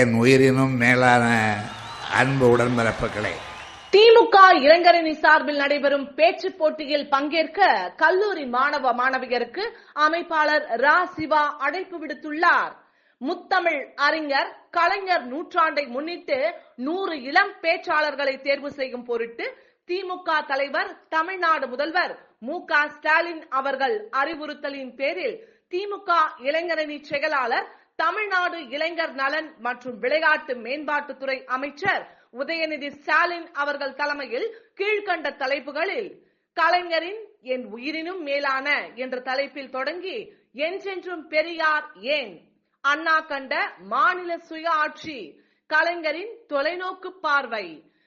என் உயிரினும் மேலான அன்பு உடன்பிறப்புகளே. திமுக இளைஞரணி சார்பில் நடைபெறும் பேச்சு போட்டியில் பங்கேற்க கல்லூரி மாணவ மாணவியருக்கு அமைப்பாளர் ரா சிவா அழைப்பு விடுத்துள்ளார். முத்தமிழ் அறிஞர் கலைஞர் நூற்றாண்டை முன்னிட்டு நூறு இளம் பேச்சாளர்களை தேர்வு செய்யும் பொருட்டு திமுக தலைவர் தமிழ்நாடு முதல்வர் மு க ஸ்டாலின் அவர்கள் அறிவுறுத்தலின் பேரில் திமுக இளைஞரணி செயலாளர் தமிழ்நாடு இளைஞர் நலன் மற்றும் விளையாட்டு மேம்பாட்டுத்துறை அமைச்சர் உதயநிதி ஸ்டாலின் அவர்கள் தலைமையில் கீழ்கண்ட தலைப்புகளில் கலைஞரின் என் உயிரினும் மேலான என்ற தலைப்பில் தொடங்கி என்றென்றும் பெரியார் ஏன்? அண்ணா கண்ட மாநில சுய ஆட்சி கலைஞரின் தொலைநோக்கு பார்வை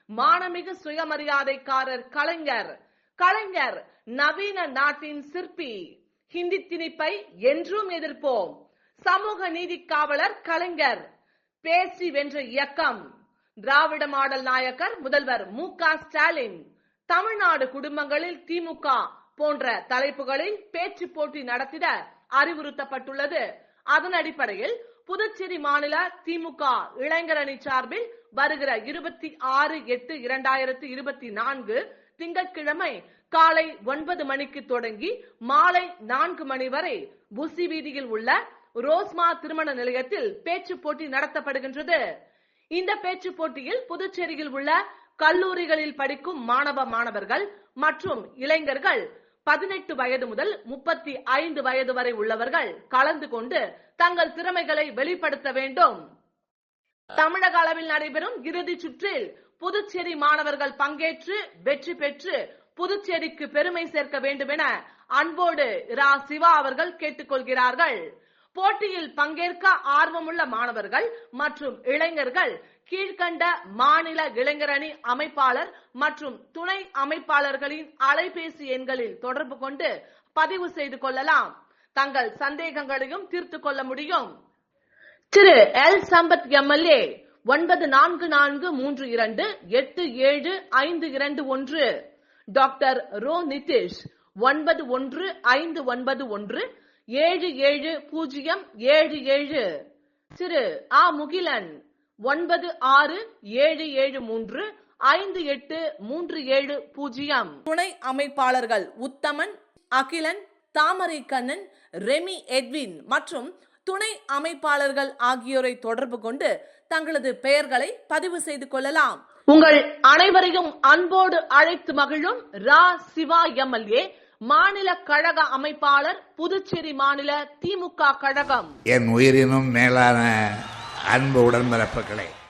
மானமிகு சுயமரியாதைக்காரர் கலைஞர் கலைஞர் நவீன நாட்டின் சிற்பி ஹிந்தி திணிப்பை என்றும் எதிர்ப்போம். சமூக நீதி காவலர் கலைஞர் பேசி வென்ற இயக்கம். திராவிட மாடல் நாயக்கர் முதல்வர் மு க ஸ்டாலின். தமிழ்நாடு குடும்பங்களில் திமுக போன்ற தலைப்புகளில் பேச்சு போட்டி நடத்திட அறிவுறுத்தப்பட்டுள்ளது. அதன் அடிப்படையில் புதுச்சேரி மாநில திமுக இளைஞரணி சார்பில் வருகிற இருபத்தி ஆறு எட்டு இரண்டாயிரத்தி இருபத்தி நான்கு திங்கட்கிழமை காலை ஒன்பது மணிக்கு தொடங்கி மாலை நான்கு மணி வரை புசி வீதியில் உள்ள ரோஸ்மா திருமண நிலையத்தில் பேச்சு போட்டி நடத்தப்படுகின்றது. இந்த பேச்சு போட்டியில் புதுச்சேரியில் உள்ள கல்லூரிகளில் படிக்கும் மாணவ மாணவர்கள் மற்றும் இளைஞர்கள் பதினெட்டு வயது முதல் முப்பத்தி ஐந்து வயது வரை உள்ளவர்கள் கலந்து கொண்டு தங்கள் திறமைகளை வெளிப்படுத்த வேண்டும். தமிழக அளவில் நடைபெறும் இறுதி சுற்றில் புதுச்சேரி மாணவர்கள் பங்கேற்று வெற்றி பெற்று புதுச்சேரிக்கு பெருமை சேர்க்க வேண்டும் என அன்போடு ரா சிவா அவர்கள் கேட்டுக்கொள்கிறார்கள். போட்டியில் பங்கேற்க ஆர்வமுள்ள மாணவர்கள் மற்றும் இளைஞர்கள் கீழ்கண்ட மாநில இளைஞரணி அமைப்பாளர் மற்றும் துணை அமைப்பாளர்களின் அலைபேசி எண்களில் தொடர்பு கொண்டு பதிவு செய்து கொள்ளலாம். தங்கள் சந்தேகங்களையும் தீர்த்து கொள்ள முடியும். திரு. எல். சம்பத் எம்எல்ஏ ஒன்பது நான்கு நான்கு மூன்று இரண்டு எட்டு ஏழு ஐந்து இரண்டு ஒன்று. Doctor row. நிதிஷ் ஒன்பது ஒன்று ஐந்து ஒன்பது ஒன்று ஏழு ஏழு பூஜ்ஜியம் ஏழு ஏழு. திரு ஆ முகிலன் ஒன்பது ஆறு ஏழு ஏழு மூன்று ஐந்து எட்டு மூன்று ஏழு பூஜ்ஜியம். துணை அமைப்பாளர்கள் உத்தமன் அகிலன் தாமரை கண்ணன் ரெமி எட்வின் மற்றும் துணை அமைப்பாளர்கள் ஆகியோரை தொடர்பு கொண்டு தங்களது பெயர்களை பதிவு செய்து கொள்ளலாம். உங்கள் அனைவரையும் அன்போடு அழைத்து மகிழும் ரா சிவா எம்எல்ஏ மாநில கழக அமைப்பாளர் புதுச்சேரி மாநில திமுக கழகம். என் உயிரினும் மேலான அன்பு உடன்பிறப்புகளே.